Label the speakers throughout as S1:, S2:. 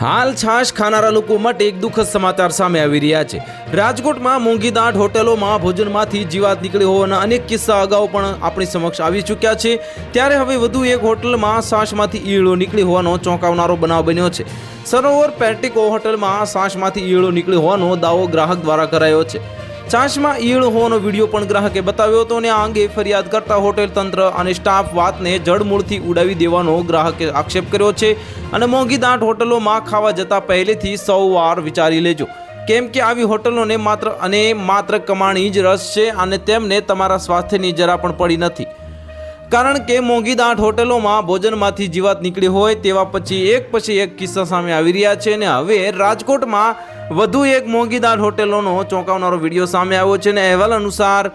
S1: હાલ છાશ ખાનારા લોકો માટે એક દુઃખદ સમાચાર સામે આવી રહ્યા છે. રાજકોટમાં મોંઘી દાટ હોટેલોમાં ભોજનમાંથી જીવાત નીકળી હોવાના અનેક કિસ્સા અગાઉ પણ આપણી સમક્ષ આવી ચૂક્યા છે. ત્યારે હવે વધુ એક હોટલમાં સાસમાંથી ઈયળો નીકળી હોવાનો ચોંકાવનારો બનાવ બન્યો છે. સરોવર પેર્ટિકો હોટલમાં સાસમાંથી ઈયળો નીકળી હોવાનો દાવો ગ્રાહક દ્વારા કરાયો છે. ચાંસમાં ઈળ હોવાનો વીડિયો પણ ગ્રાહકે બતાવ્યો હતો અને આ અંગે ફરિયાદ કરતા હોટેલ તંત્ર અને સ્ટાફ વાતને જડમૂળથી ઉડાવી દેવાનો ગ્રાહકે આક્ષેપ કર્યો છે. અને મોંઘી દાંઠ હોટલોમાં ખાવા જતા પહેલેથી સૌ વાર વિચારી લેજો. કેમ કે આવી હોટલોને માત્ર અને માત્ર કમાણી જ રસ છે અને તેમને તમારા સ્વાસ્થ્યની જરા પણ પડી નથી. કારણ કે મોંઘી દાંઠ હોટલોમાં ભોજનમાંથી જીવાત નીકળી હોય તેવા પછી એક પછી એક કિસ્સા સામે આવી રહ્યા છે અને હવે રાજકોટમાં વધુ એક મોંઘી દાંઠ હોટેલોનો ચોંકાવનારો વીડિયો સામે આવ્યો છે અને અહેવાલ અનુસાર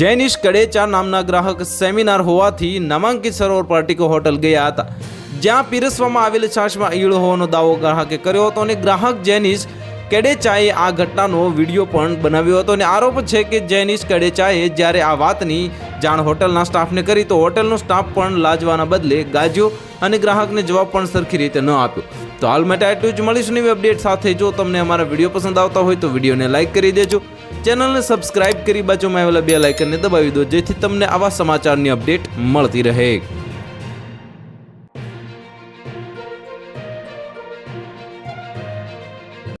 S1: જૈનિશ કડેચા નામના ગ્રાહક સેમિનાર હોવાથી નામાંકિત સરોવર પાર્ટીકો હોટલ ગયા હતા. જ્યાં પીરસવામાં આવેલ છાશમાં ઈયળ હોવાનો દાવો ગ્રાહકે કર્યો હતો અને ગ્રાહક જેનિશ કેડેચાએ આ ઘટનાનો વીડિયો પણ બનાવ્યો હતો અને આરોપ છે કે જેનિશ કેડેચાએ જ્યારે આ વાતની જાણ હોટલના સ્ટાફને કરી તો હોટલનો સ્ટાફ પણ લાજવાના બદલે ગાજ્યો અને ગ્રાહકને જવાબ પણ સરખી રીતે ન આપ્યો. તો હાલ માટે આટલું જ. મળીશું નવી અપડેટ સાથે. જો તમને અમારા વીડિયો પસંદ આવતા હોય તો વિડીયોને લાઇક કરી દેજો. ચેનલને સબસ્ક્રાઇબ કરી બાજુમાં આવેલા બે લાઇકનને દબાવી દો જેથી તમને આવા સમાચારની અપડેટ મળતી રહે.